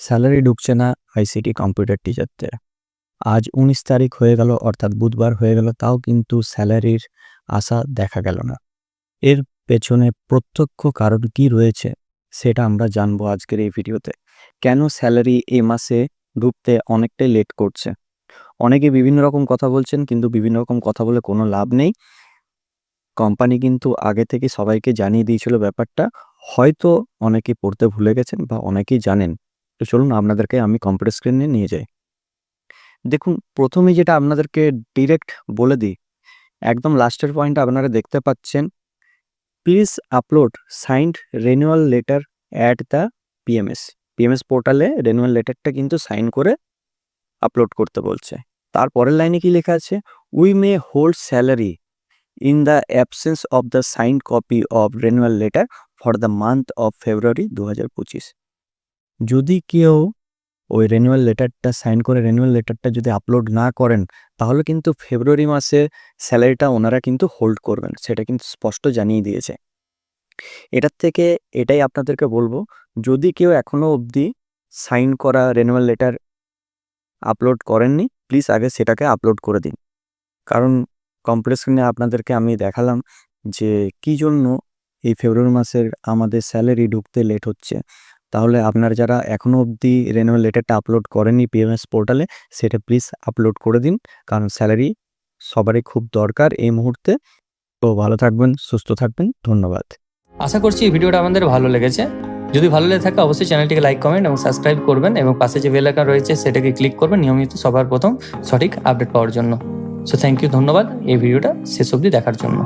Salary ঢুকছে না, ICT computer টিচারদের। আজ উনিশ তারিখ হয়ে গেল, অর্থাৎ বুধবার হয়ে গেল, তাও কিন্তু স্যালারির আশা দেখা গেল না। এর পেছনে প্রত্যক্ষ কারণ কি রয়েছে, সেটা আমরা জানব আজকের এই ভিডিওতে। কেন স্যালারি এই মাসে ঢুকতে অনেকটাই লেট করছে? অনেকে বিভিন্ন রকম কথা বলছেন, কিন্তু বিভিন্ন রকম কথা বলে কোনো লাভ নেই। কোম্পানি কিন্তু আগে থেকে সবাইকে জানিয়ে দিয়েছিল ব্যাপারটা। হয়তো অনেকে পড়তে ভুলে গেছেন বা অনেকেই জানেন তো চলুন আপনাদেরকে আমি কম্পিউটার স্ক্রিনে নিয়ে যাই। দেখুন, প্রথমেই যেটা আপনাদেরকে ডিরেক্ট বলে দিই, একদম লাস্টের পয়েন্ট আপনারা দেখতে পাচ্ছেন please upload signed renewal letter at the PMS PMS পোর্টালে রেনুয়াল লেটারটা কিন্তু সাইন করে আপলোড করতে বলছে। তারপরের লাইনে কি লেখা আছে? We may hold salary in the absence of the signed copy of renewal letter for the month of February দু হাজার পঁচিশ। যদি কেউ ওই রেনুয়াল লেটারটা সাইন করে রেনুয়াল লেটারটা যদি আপলোড না করেন, তাহলে কিন্তু ফেব্রুয়ারি মাসে স্যালারিটা ওনারা কিন্তু হোল্ড করবেন, সেটা কিন্তু স্পষ্ট জানিয়ে দিয়েছে। এটার থেকে এটাই আপনাদেরকে বলব, যদি কেউ এখনও অবধি সাইন করা রেনুয়াল লেটার আপলোড করেননি প্লিজ আগে সেটাকে আপলোড করে দিন। কারণ কম্পিউটার স্ক্রিনে আপনাদেরকে আমি দেখালাম যে কী জন্য এই ফেব্রুয়ারি মাসের আমাদের স্যালারি ঢুকতে লেট হচ্ছে। তাহলে আপনারা যারা এখনও অবধি রেনুয়াল লেটারটা আপলোড করেননি পিএমএস পোর্টালে সেটা প্লিজ আপলোড করে দিন। কারণ স্যালারি সবারই খুব দরকার এই মুহূর্তে। তো ভালো থাকবেন, সুস্থ থাকবেন, ধন্যবাদ। আশা করছি এই ভিডিওটা আমাদের ভালো লেগেছে। যদি ভালো লেগে থাকে অবশ্যই চ্যানেলটিকে লাইক কমেন্ট এবং সাবস্ক্রাইব করবেন এবং পাশে যে বেল আইকন রয়েছে সেটাকে ক্লিক করবেন নিয়মিত সবার প্রথম সঠিক আপডেট পাওয়ার জন্য। সো থ্যাংক ইউ ধন্যবাদ। এই ভিডিওটা শেষ অবধি দেখার জন্য।